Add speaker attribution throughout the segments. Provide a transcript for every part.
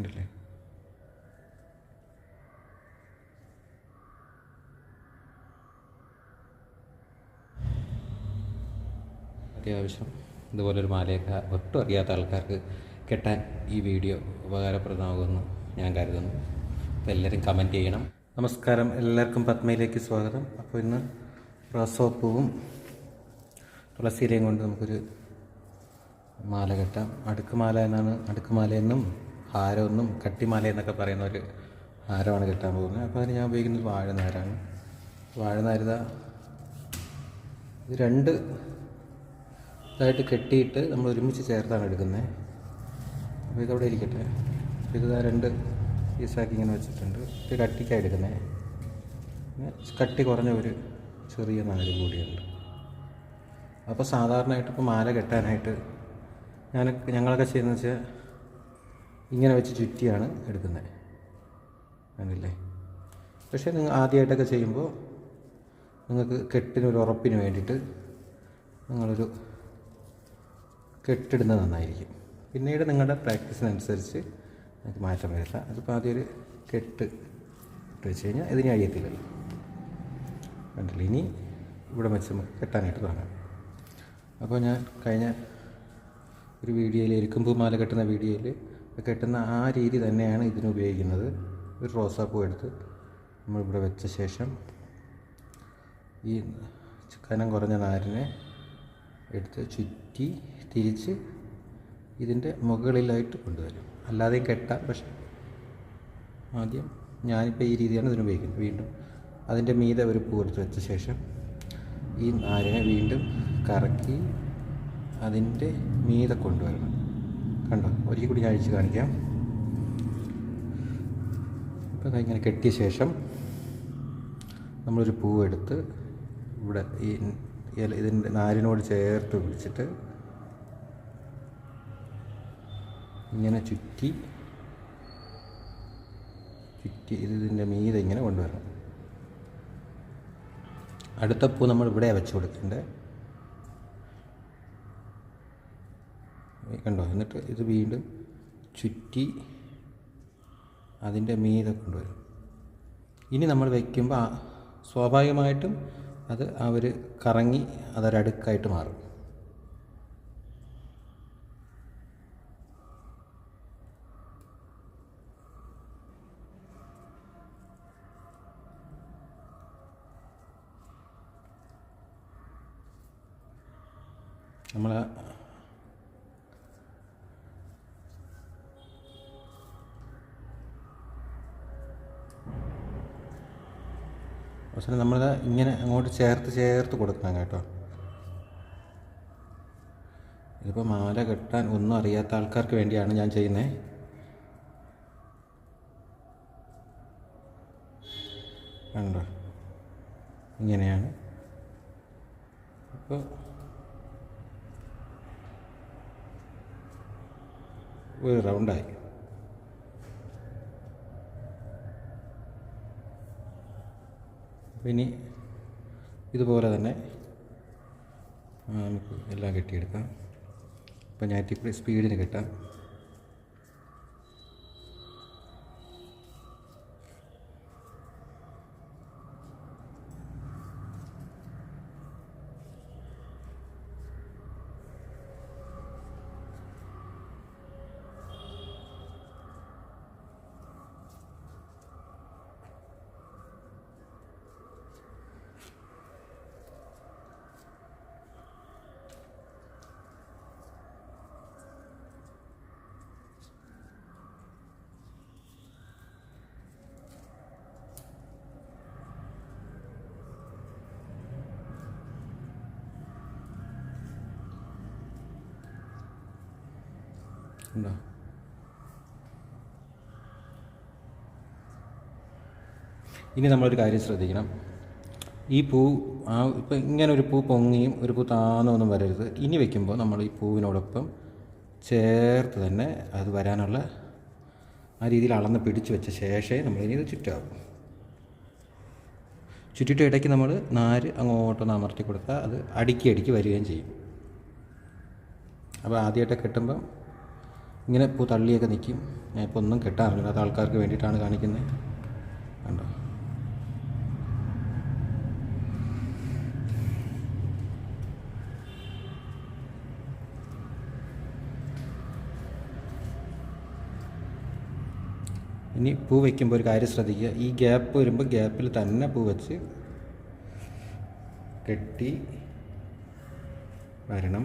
Speaker 1: കണ്ടില്ലേ അത്യാവശ്യം ഇതുപോലൊരു മാലയൊക്കെ ഒട്ടും അറിയാത്ത ആൾക്കാർക്ക് കെട്ടാൻ ഈ വീഡിയോ ഉപകാരപ്രദമാകുമെന്ന് ഞാൻ കരുതുന്നു. അപ്പോൾ എല്ലാവരും കമന്റ് ചെയ്യണം. നമസ്കാരം. എല്ലാവർക്കും പത്മയിലേക്ക് സ്വാഗതം. അപ്പോൾ ഇന്ന് റോസോപ്പൂവും തുളസിയിലയും കൊണ്ട് നമുക്കൊരു മാല കെട്ടാം. അടുക്കുമാല എന്നാണ് അടുക്കുമാല എന്നും ഹാരമെന്നും കട്ടിമാല എന്നൊക്കെ പറയുന്ന ഒരു ഹാരമാണ് കെട്ടാൻ പോകുന്നത്. അപ്പോൾ അതിന് ഞാൻ ഉപയോഗിക്കുന്നത് വാഴനാരാണ് വാഴനാരിത ഇത് രണ്ട് ഇതായിട്ട് കെട്ടിയിട്ട് നമ്മൾ ഒരുമിച്ച് ചേർത്താണ് എടുക്കുന്നത്. അപ്പോൾ ഇതവിടെ ഇരിക്കട്ടെ. ഇത് രണ്ട് പീസാക്കി ഇങ്ങനെ വെച്ചിട്ടുണ്ട്. ഇത് കട്ടിക്കാണ് എടുക്കുന്നത്. കട്ടി കുറഞ്ഞ ഒരു ചെറിയ നാല് കൂടിയുണ്ട്. അപ്പോൾ സാധാരണയായിട്ട് ഇപ്പോൾ മാല കെട്ടാനായിട്ട് ഞാൻ ഞങ്ങളൊക്കെ ചെയ്യുന്നത് വെച്ചാൽ ഇങ്ങനെ വെച്ച് ചുറ്റിയാണ് എടുക്കുന്നത്. കണ്ടില്ലേ? പക്ഷേ നിങ്ങൾ ആദ്യമായിട്ടൊക്കെ ചെയ്യുമ്പോൾ നിങ്ങൾക്ക് കെട്ടിനൊരു ഉറപ്പിന് വേണ്ടിയിട്ട് നിങ്ങളൊരു കെട്ടിടുന്നത് നന്നായിരിക്കും. പിന്നീട് നിങ്ങളുടെ പ്രാക്ടീസിനനുസരിച്ച് നിങ്ങൾക്ക് മാറ്റം വരുത്താം. അതിപ്പോൾ ആദ്യം ഒരു കെട്ട് ഇട്ട് വെച്ച് കഴിഞ്ഞാൽ ഇതിന് അഴിയത്തില്ലല്ലോ. കണ്ടില്ല? ഇനി ഇവിടെ വെച്ച് നമുക്ക് കെട്ടാനായിട്ട് തുടങ്ങാം. അപ്പോൾ ഞാൻ കഴിഞ്ഞ ഒരു വീഡിയോയിൽ എരിക്കുമ്പൂ മാല കെട്ടുന്ന വീഡിയോയിൽ കെട്ടുന്ന ആ രീതി തന്നെയാണ് ഇതിന് ഉപയോഗിക്കുന്നത്. ഒരു റോസാപ്പൂ എടുത്ത് നമ്മളിവിടെ വെച്ച ശേഷം ഈ കനം കുറഞ്ഞ നാരിനെ എടുത്ത് ചുറ്റി തിരിച്ച് ഇതിന്റെ മുകളിലായിട്ട് കൊണ്ടുവരും. അല്ലാതെയും കെട്ടാം. പക്ഷെ ആദ്യം ഞാനിപ്പോൾ ഈ രീതിയാണ് ഇതിന് ഉപയോഗിക്കുന്നത്. വീണ്ടും അതിന്റെ മീതെ ഒരു പൂ എടുത്ത് വെച്ച ശേഷം ഈ നാരിനെ വീണ്ടും കറക്കി അതിന്റെ മീതെ കൊണ്ടുവരണം. കണ്ടോ? ഒരിക്കൽ കൂടി ഞാൻ അഴിച്ച് കാണിക്കാം. അപ്പോൾ ഇങ്ങനെ കെട്ടിയ ശേഷം നമ്മളൊരു പൂവെടുത്ത് ഇവിടെ ഈ ഇല ഇതിന്റെ നാരിനോട് ചേർത്ത് പിടിച്ചിട്ട് ഇങ്ങനെ ചുറ്റി ചുറ്റി ഇത് ഇതിന്റെ മീതെ ഇങ്ങനെ കൊണ്ടുവരണം. അടുത്ത പൂ നമ്മൾ ഇവിടെ വെച്ച് കൊടുക്കേണ്ടത് കണ്ടോ? എന്നിട്ട് ഇത് വീണ്ടും ചുറ്റി അതിന്റെ മീതെ കൊണ്ടുവരും. ഇനി നമ്മൾ വയ്ക്കുമ്പോൾ സ്വാഭാവികമായിട്ടും അത് അവർ കറങ്ങി അതൊരടുക്കായിട്ട് മാറും നമ്മൾ അവസാനം നമ്മൾ ഇങ്ങനെ അങ്ങോട്ട് ചേർത്ത് ചേർത്ത് കൊടുക്കണം കേട്ടോ. ഇതിപ്പോൾ മാല കെട്ടാൻ ഒന്നും അറിയാത്ത ആൾക്കാർക്ക് വേണ്ടിയാണ് ഞാൻ ചെയ്യുന്നത് കണ്ടോ? ഇങ്ങനെയാണ്. അപ്പോൾ ഒരു റൗണ്ടായി. ഇനി ഇതുപോലെ തന്നെ നമുക്ക് എല്ലാം കെട്ടിയെടുക്കാം. ഞാൻ ഇത്തിരി സ്പീഡിന് കെട്ടാം. ഉണ്ടോ ഇനി നമ്മളൊരു കാര്യം ശ്രദ്ധിക്കണം. ഈ പൂ ആ ഇപ്പം ഇങ്ങനെ ഒരു പൂ പൊങ്ങിയും ഒരു പൂ താന്നൊന്നും വരരുത്. ഇനി വയ്ക്കുമ്പോൾ നമ്മൾ ഈ പൂവിനോടൊപ്പം ചേർത്ത് തന്നെ അത് വരാനുള്ള ആ രീതിയിൽ അളന്ന് പിടിച്ചു വെച്ച ശേഷമേ നമ്മളിനി ഇത് ചുറ്റാവും ചുറ്റിട്ട് ഇടയ്ക്ക് നമ്മൾ നാര് അങ്ങോട്ടൊന്ന് അമർത്തി കൊടുത്താൽ അത് അടുക്കി അടുക്കി വരികയും ചെയ്യും. അപ്പോൾ ആദ്യമായിട്ട് കെട്ടുമ്പം ഇങ്ങനെ പൂ തള്ളിയൊക്കെ നിൽക്കും ഞാൻ ഇപ്പോൾ ഒന്നും കെട്ടാറില്ല. അത് ആൾക്കാർക്ക് വേണ്ടിയിട്ടാണ് കാണിക്കുന്നത് കണ്ടോ? ഇനി പൂ വയ്ക്കുമ്പോൾ ഒരു കാര്യം ശ്രദ്ധിക്കുക. ഈ ഗ്യാപ്പ് വരുമ്പോൾ ഗ്യാപ്പിൽ തന്നെ പൂ വെച്ച് കെട്ടി വരണം.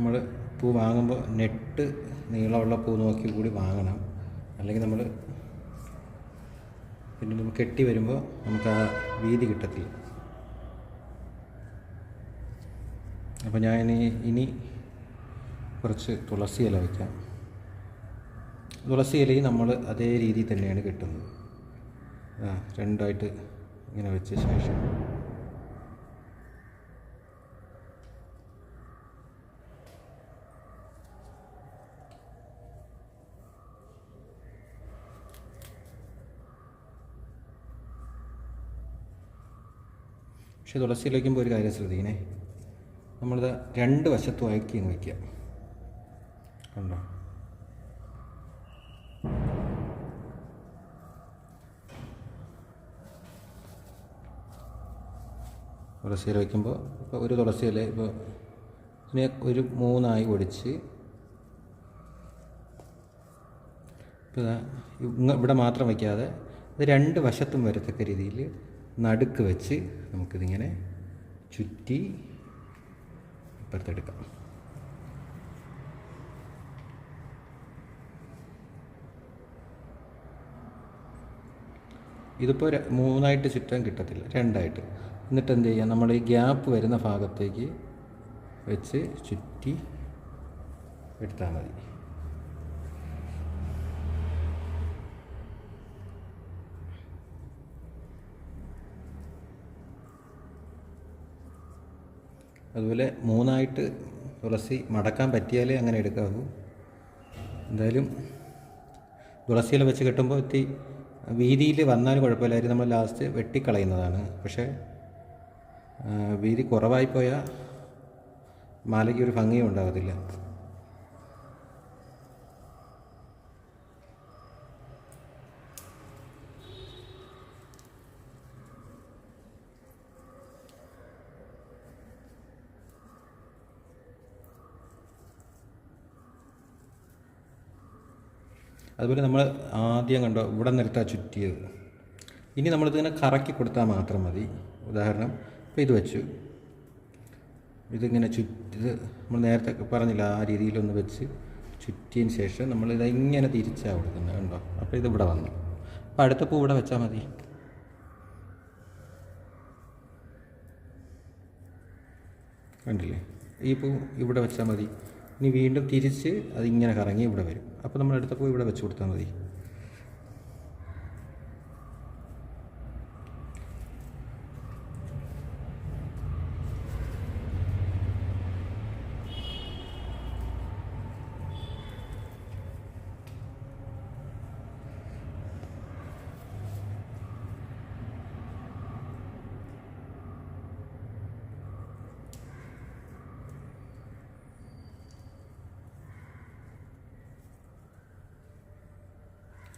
Speaker 1: നമ്മൾ പൂ വാങ്ങുമ്പോൾ നെട്ട് നീളമുള്ള പൂ നോക്കി കൂടി വാങ്ങണം. അല്ലെങ്കിൽ നമ്മൾ പിന്നെ നമ്മൾ കെട്ടി വരുമ്പോൾ നമുക്ക് ആ വീതി കിട്ടത്തില്ല. അപ്പോൾ ഞാൻ ഇനി ഇനി കുറച്ച് തുളസി ഇല വയ്ക്കാം തുളസി ഇലയും നമ്മൾ അതേ രീതിയിൽ തന്നെയാണ് കിട്ടുന്നത്. രണ്ടായിട്ട് ഇങ്ങനെ വെച്ച ശേഷം. പക്ഷെ തുളസി വയ്ക്കുമ്പോൾ ഒരു കാര്യം ശ്രദ്ധിക്കണേ. നമ്മളിത് രണ്ട് വശത്തും അയക്കി എന്ന് വയ്ക്കുക. കണ്ടോ? തുളസിയിൽ വയ്ക്കുമ്പോൾ ഇപ്പോൾ ഒരു തുളസിയില ഇപ്പോൾ ഇതിനെ ഒരു മൂന്നായി ഒടിച്ച് ഇപ്പോൾ ഇവിടെ മാത്രം വയ്ക്കാതെ ഇത് രണ്ട് വശത്തും വരത്തക്ക രീതിയിൽ നടുക്ക് വെച്ച് നമുക്കിതിങ്ങനെ ചുറ്റി ഇപ്പുറത്തെടുക്കാം. ഇതിപ്പോൾ മൂന്നായിട്ട് ചുറ്റാൻ കിട്ടത്തില്ല രണ്ടായിട്ട്. എന്നിട്ട് എന്ത് ചെയ്യുക നമ്മൾ ഈ ഗ്യാപ്പ് വരുന്ന ഭാഗത്തേക്ക് വെച്ച് ചുറ്റി എടുത്താൽ മതി. അതുപോലെ മൂന്നായിട്ട് തുളസി മടക്കാൻ പറ്റിയാലേ അങ്ങനെ എടുക്കാവൂ. എന്തായാലും തുളസിയില വെച്ച് കെട്ടുമ്പോൾ എത്തി വീതിയിൽ വന്നാലും കുഴപ്പമില്ലായിരുന്നു നമ്മൾ ലാസ്റ്റ് വെട്ടിക്കളയുന്നതാണ്. പക്ഷേ വീതി കുറവായിപ്പോയാൽ മാലയ്ക്ക് ഒരു ഭംഗിയും ഉണ്ടാകത്തില്ല അതുപോലെ നമ്മൾ ആദ്യം കണ്ടോ ഇവിടെ നിർത്താൻ ചുറ്റിയത്. ഇനി നമ്മളിതിങ്ങനെ കറക്കി കൊടുത്താൽ മാത്രം മതി. ഉദാഹരണം ഇപ്പോൾ ഇത് വെച്ചു. ഇതിങ്ങനെ ചുറ്റി ഇത് നമ്മൾ നേരത്തെ പറഞ്ഞില്ല ആ രീതിയിലൊന്ന് വെച്ച് ചുറ്റിയതിന് ശേഷം നമ്മളിത് ഇങ്ങനെ തിരിച്ചാണ് കൊടുക്കുന്നത് കണ്ടോ? അപ്പോൾ ഇത് ഇവിടെ വന്നു. അപ്പോൾ അടുത്ത പൂ ഇവിടെ വെച്ചാൽ മതി. കണ്ടില്ലേ? ഈ പൂ ഇവിടെ വെച്ചാൽ മതി. ഇനി വീണ്ടും തിരിച്ച് അതിങ്ങനെ കറങ്ങി ഇവിടെ വരും. അപ്പോൾ നമ്മൾ എടുത്തപ്പോൾ ഇവിടെ വെച്ച് കൊടുത്താൽ മതി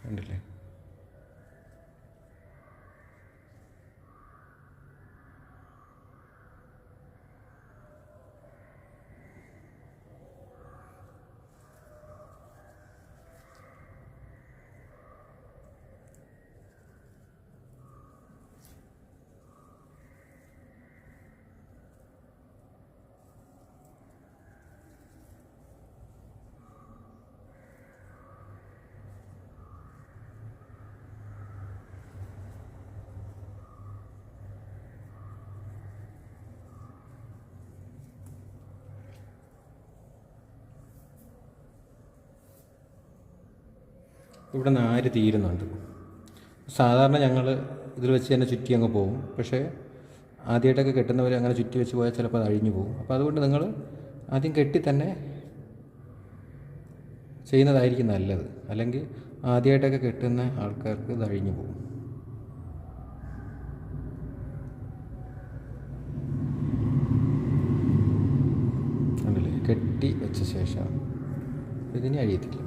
Speaker 1: കണ്ടില്ലേ ഇവിടെ നിന്ന് ആര് തീരുന്നുണ്ട്? സാധാരണ ഞങ്ങൾ ഇതിൽ വെച്ച് തന്നെ ചുറ്റി അങ്ങ് പോകും. പക്ഷേ ആദ്യമായിട്ടൊക്കെ കെട്ടുന്നവർ അങ്ങനെ ചുറ്റി വെച്ച് പോയാൽ ചിലപ്പോൾ അത് അഴിഞ്ഞു പോകും. അപ്പോൾ അതുകൊണ്ട് നിങ്ങൾ ആദ്യം കെട്ടി തന്നെ ചെയ്യുന്നതായിരിക്കും നല്ലത്. അല്ലെങ്കിൽ ആദ്യമായിട്ടൊക്കെ കെട്ടുന്ന ആൾക്കാർക്ക് ഇത് അഴിഞ്ഞു പോകും. കെട്ടി വെച്ച ശേഷം ഇതിനെ അഴിയത്തില്ല.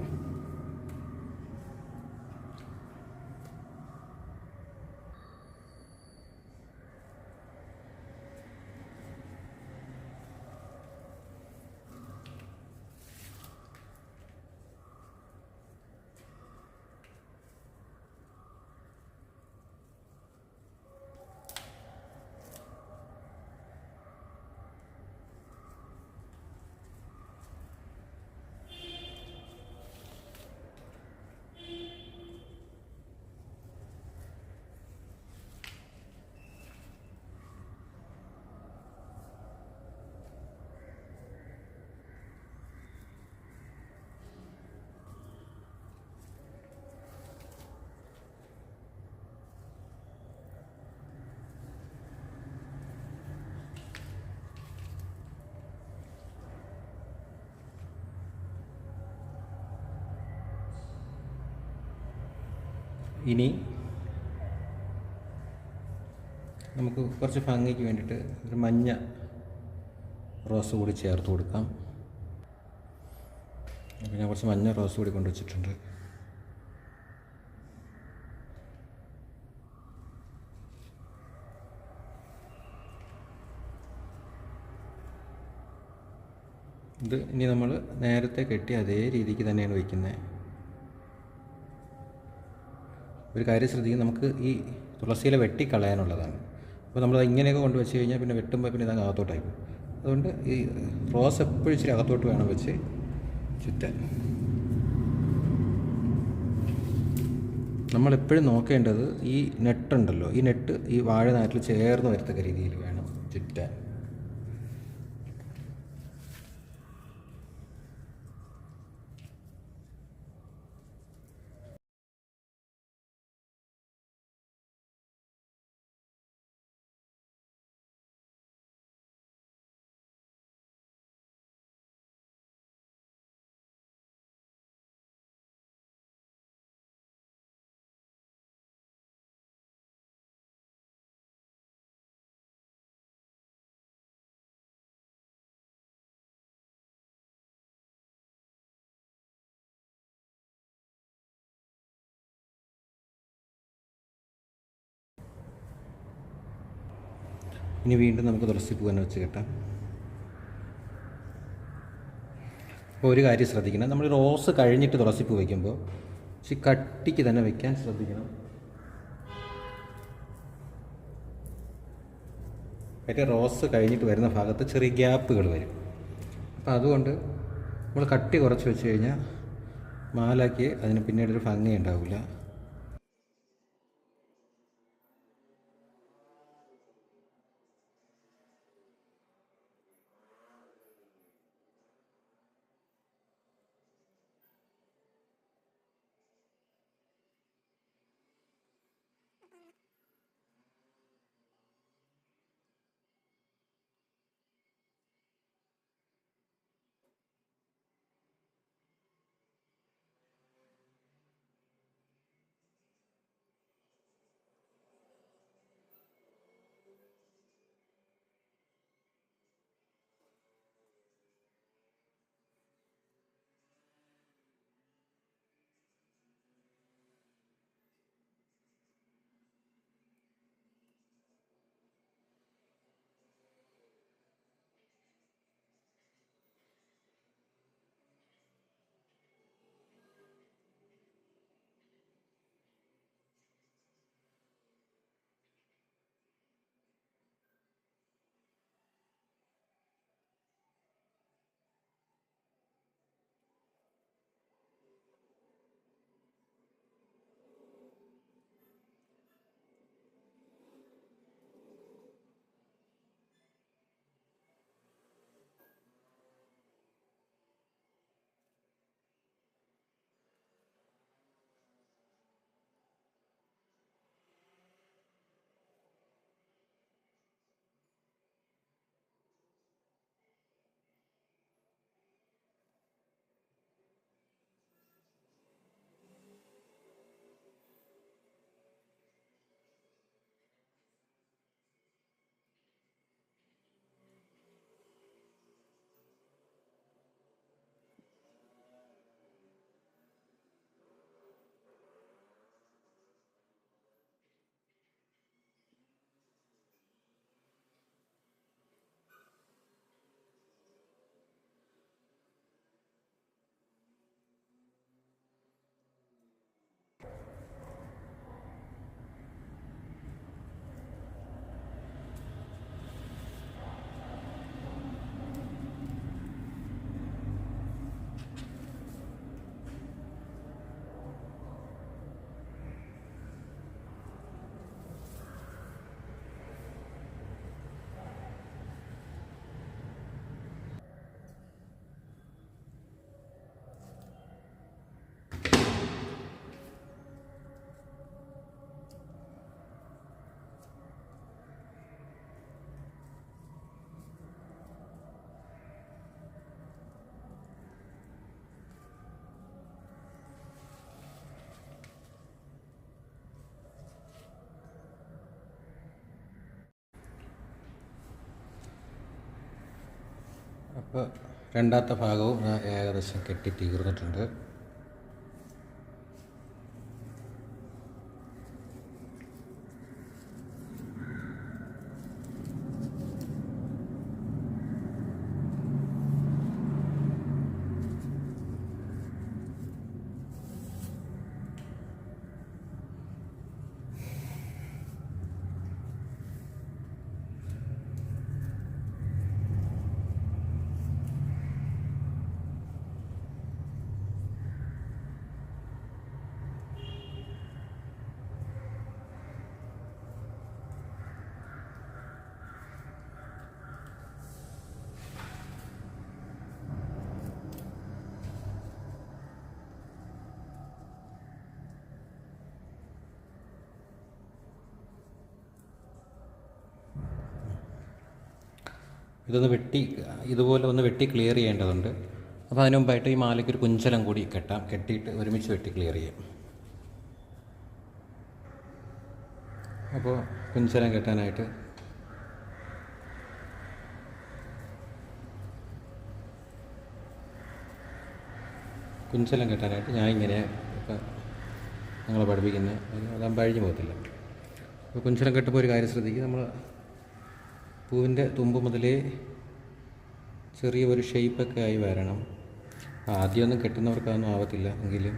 Speaker 1: ഇനി നമുക്ക് കുറച്ച് ഭംഗിക്ക് വേണ്ടിയിട്ട് ഒരു മഞ്ഞ റോസ് കൂടി ചേർത്ത് കൊടുക്കാം. അപ്പോൾ ഞാൻ കുറച്ച് മഞ്ഞ റോസ് കൂടി കൊണ്ടുവച്ചിട്ടുണ്ട് ഇത് ഇനി നമ്മൾ നേരത്തെ കെട്ടി അതേ രീതിക്ക് തന്നെയാണ് വയ്ക്കുന്നത് ഒരു കാര്യം ശ്രദ്ധിക്കുക നമുക്ക് ഈ തുളസിയില വെട്ടിക്കളയാനുള്ളതാണ്. അപ്പോൾ നമ്മൾ ഇങ്ങനെയൊക്കെ കൊണ്ട് വെച്ച് കഴിഞ്ഞാൽ പിന്നെ വെട്ടുമ്പോൾ പിന്നെ ഇതങ്ങ് അകത്തോട്ടായി അതുകൊണ്ട് ഈ റോസ് എപ്പോഴും ഇച്ചിരി അകത്തോട്ട് വേണം വെച്ച് ചുറ്റാൻ. നമ്മളെപ്പോഴും നോക്കേണ്ടത് ഈ നെട്ടുണ്ടല്ലോ. ഈ നെട്ട് ഈ വാഴ നാട്ടിൽ ചേർന്ന് വരത്തക്ക രീതിയിൽ വേണം ചുറ്റാൻ. ഇനി വീണ്ടും നമുക്ക് തുളസിപ്പൂ തന്നെ വെച്ച് കെട്ടാം. അപ്പോൾ ഒരു കാര്യം ശ്രദ്ധിക്കണം. നമ്മൾ റോസ് കഴിഞ്ഞിട്ട് തുളസിപ്പൂ വയ്ക്കുമ്പോൾ ഇച്ചിരി കട്ടിക്ക് തന്നെ വയ്ക്കാൻ ശ്രദ്ധിക്കണം. മറ്റേ റോസ് കഴിഞ്ഞിട്ട് വരുന്ന ഭാഗത്ത് ചെറിയ ഗ്യാപ്പുകൾ വരും. അപ്പോൾ അതുകൊണ്ട് നമ്മൾ കട്ടി കുറച്ച് വെച്ച് കഴിഞ്ഞാൽ മാലാക്കി അതിന് പിന്നീടൊരു ഭംഗി ഉണ്ടാവില്ല. അപ്പോൾ രണ്ടാമത്തെ ഭാഗവും ഏകദേശം കെട്ടി തീർന്നിട്ടുണ്ട്. ഇതൊന്ന് വെട്ടി ഇതുപോലെ ഒന്ന് വെട്ടി ക്ലിയർ ചെയ്യേണ്ടതുണ്ട്. അപ്പോൾ അതിന് മുമ്പായിട്ട് ഈ മാലയ്ക്ക് ഒരു കുഞ്ചലം കൂടി കെട്ടാം. കെട്ടിയിട്ട് ഒരുമിച്ച് വെട്ടി ക്ലിയർ ചെയ്യാം. അപ്പോൾ കുഞ്ചലം കെട്ടാനായിട്ട് കുഞ്ചലം കെട്ടാനായിട്ട് ഞാൻ ഇങ്ങനെ ഞങ്ങളെ പഠിപ്പിക്കുന്നത് അതാകുമ്പോൾ അഴിഞ്ഞു പോകത്തില്ല. അപ്പോൾ കുഞ്ചലം കെട്ടുമ്പോൾ ഒരു കാര്യം ശ്രദ്ധിക്കുക. നമ്മൾ പൂവിന്റെ തുമ്പ് മുതലേ ചെറിയ ഒരു ഷെയ്പ്പൊക്കെ ആയി വരണം. ആദ്യമൊന്നും കെട്ടുന്നവർക്കതൊന്നും ആവത്തില്ല. എങ്കിലും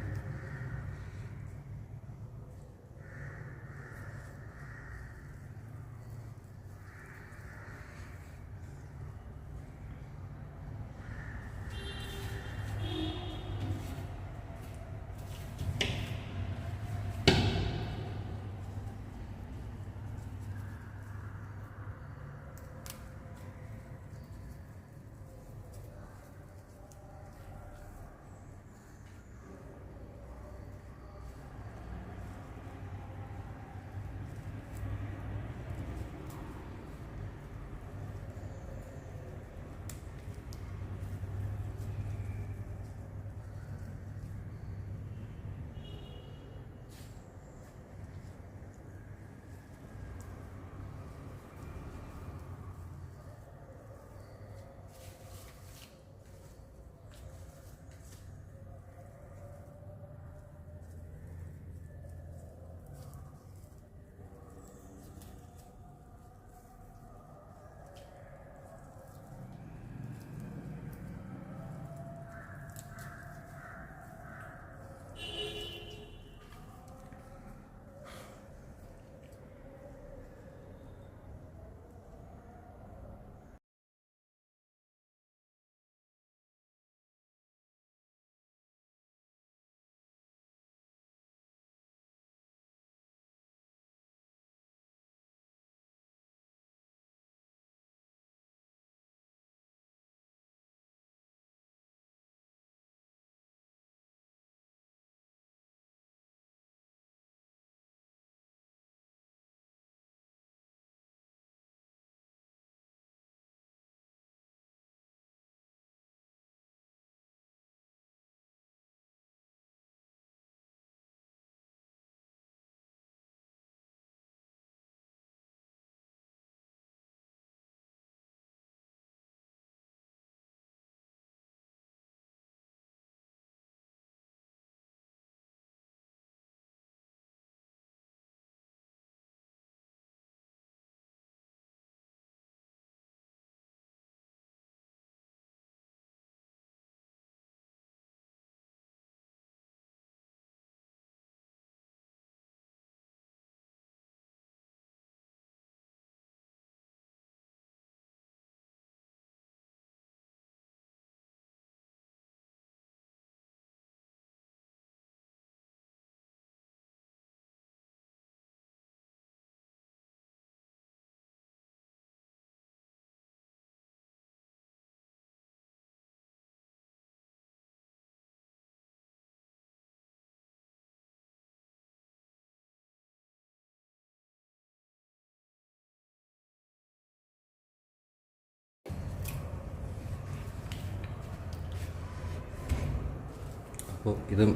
Speaker 1: അപ്പോൾ ഇതും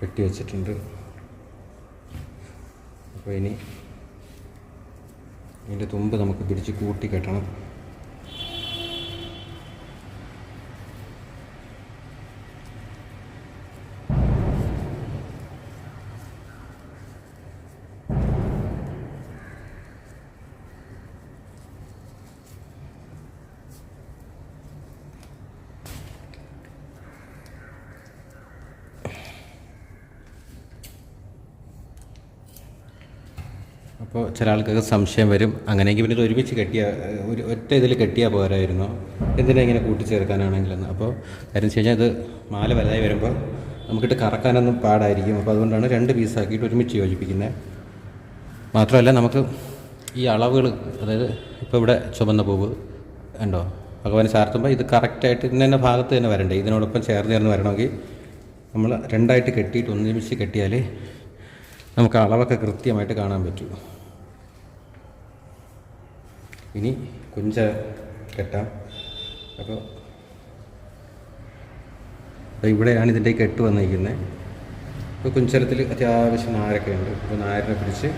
Speaker 1: വെട്ടി വെച്ചിട്ടുണ്ട്. അപ്പോൾ ഇനി ഇതിന്റെ തുമ്പ് നമുക്ക് പിടിച്ച് കൂട്ടി കെട്ടണം അപ്പോൾ ചില ആൾക്കൊക്കെ സംശയം വരും. അങ്ങനെയെങ്കിൽ പിന്നെ ഒരുമിച്ച് കെട്ടിയ ഒരു ഒറ്റ ഇതിൽ കെട്ടിയാൽ പോരായിരുന്നു. എന്തിനാ ഇങ്ങനെ കൂട്ടിച്ചേർക്കാനാണെങ്കിലെന്ന്. അപ്പോൾ കാര്യം വെച്ച് ഇത് മാല വലുതായി വരുമ്പോൾ നമുക്കിട്ട് കറക്കാനൊന്നും പാടായിരിക്കും. അപ്പോൾ അതുകൊണ്ടാണ് രണ്ട് പീസാക്കിയിട്ട് ഒരുമിച്ച് യോജിപ്പിക്കുന്നത്. മാത്രമല്ല നമുക്ക് ഈ അളവുകൾ അതായത് ഇപ്പോൾ ഇവിടെ ചുമന്ന പൂവ് ഉണ്ടോ? ഭഗവാൻ ചാർത്തുമ്പോൾ ഇത് കറക്റ്റായിട്ട് ഇന്ന തന്നെ ഭാഗത്ത് തന്നെ വരണ്ടേ? ഇതിനോടൊപ്പം ചേർന്ന് ചേർന്ന് വരണമെങ്കിൽ നമ്മൾ രണ്ടായിട്ട് കെട്ടിയിട്ട് ഒന്നിമിച്ച് കെട്ടിയാൽ നമുക്ക് അളവൊക്കെ കൃത്യമായിട്ട് കാണാൻ പറ്റൂ. ഇനി കുഞ്ച കെട്ടാം. അപ്പോൾ ഇവിടെയാണ് ഇതിന്റെ കെട്ട് വന്നിരിക്കുന്നത്. ഇപ്പോൾ കുഞ്ചരത്തിൽ അത്യാവശ്യം നാരൊക്കെ ഉണ്ട്. അപ്പോൾ നാരിനെ പിടിച്ച്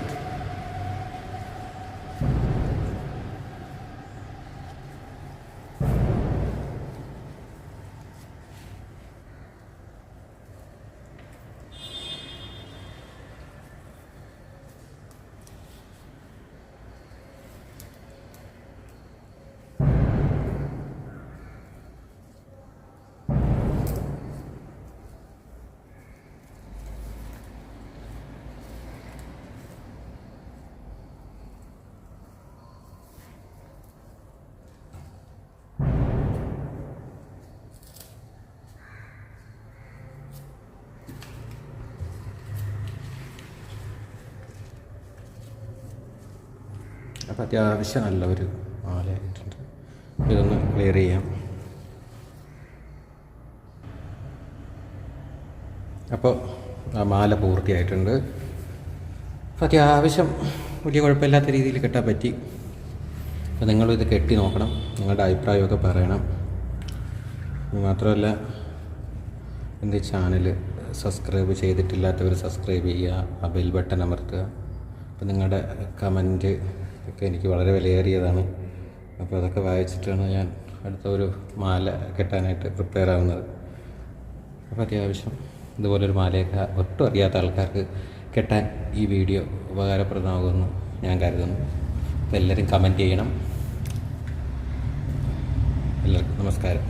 Speaker 1: അത്യാവശ്യം നല്ല ഒരു മാലയായിട്ടുണ്ട് ഇതൊന്ന് ക്ലിയർ ചെയ്യാം. അപ്പോൾ ആ മാല പൂർത്തിയായിട്ടുണ്ട്. അത്യാവശ്യം വലിയ കുഴപ്പമില്ലാത്ത രീതിയിൽ കെട്ടാൻ പറ്റി. അപ്പോൾ നിങ്ങളിത് കെട്ടി നോക്കണം. നിങ്ങളുടെ അഭിപ്രായമൊക്കെ പറയണം. മാത്രമല്ല എന്റെ ചാനൽ സബ്സ്ക്രൈബ് ചെയ്തിട്ടില്ലാത്തവർ സബ്സ്ക്രൈബ് ചെയ്യുക. ആ ബെൽ ബട്ടൺ അമർത്തുക. അപ്പോൾ നിങ്ങളുടെ കമന്റ് ഒക്കെ എനിക്ക് വളരെ വിലയേറിയതാണ്. അപ്പോൾ അതൊക്കെ വായിച്ചിട്ടാണ് ഞാൻ അടുത്ത ഒരു മാല കെട്ടാനായിട്ട് പ്രിപ്പയർ ആവുന്നത്. അപ്പോൾ അത്യാവശ്യം ഇതുപോലൊരു മാലയൊക്കെ ഒട്ടും അറിയാത്ത ആൾക്കാർക്ക് കെട്ടാൻ ഈ വീഡിയോ ഉപകാരപ്രദമാകുമെന്ന് ഞാൻ കരുതുന്നു. അപ്പോൾ എല്ലാവരും കമന്റ് ചെയ്യണം. എല്ലാവർക്കും നമസ്കാരം.